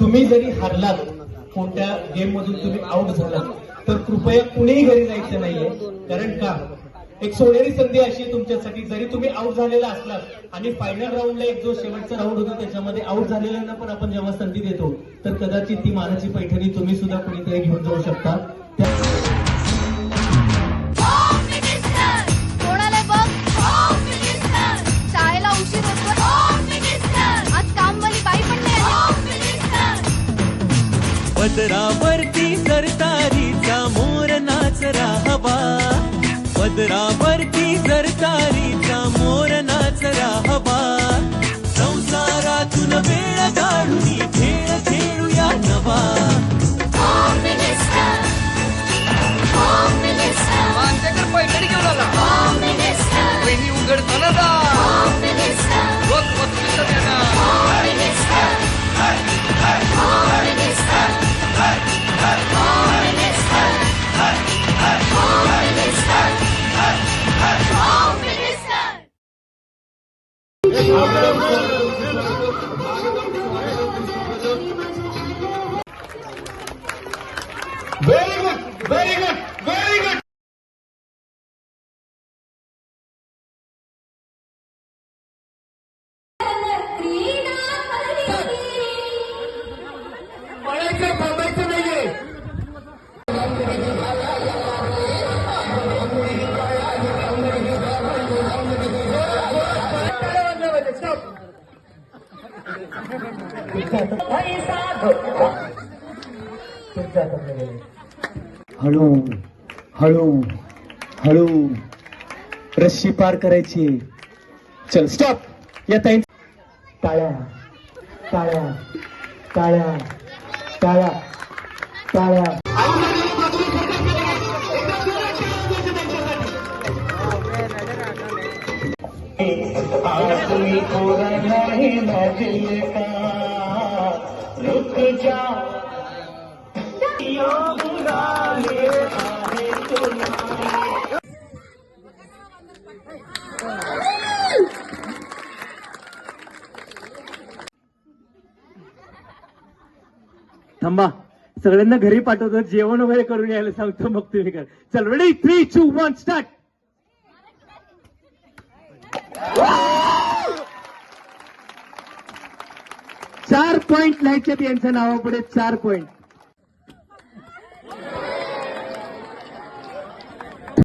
तुम्ही जरी हारलात कोणत्या गेम मधून तुम्ही आउट झालात तर कृपया कुणीही घरी जायचं नाहीये. कारण का? एक सोनेरी संधी अशी आहे तुमच्यासाठी. जरी तुम्ही आउट झालेला असलात आणि फायनल राऊंडला एक जो शेवटचा राऊंड होता त्याच्यामध्ये आउट झालेल्यांना पण आपण जेव्हा संधी देतो तर कदाचित ती मानाची पैठणी तुम्ही सुद्धा कुणीतरी घेऊन जाऊ शकता. त्या- पदरावरती सरतारीचा मोर नाचरा हवा पदरावरती सरतारीचा मोर नाचरा हवा Thank you. हळू हळू हळू. रस्सी पार करायची. चल स्टॉप येता येईल टाळ्या टाळ्या टाळ्या टाळ्या टाळ्या. तुम्ही थोडा नाही माझे का रुक जा. थांबा. सगळ्यांना घरी पाठवतो. जेवण वगैरे करून यायला सांगतो मग तुम्ही कर चल ready three two one start चार पॉइंट लिहायचे यांच्या नावापुढे चार पॉइंट.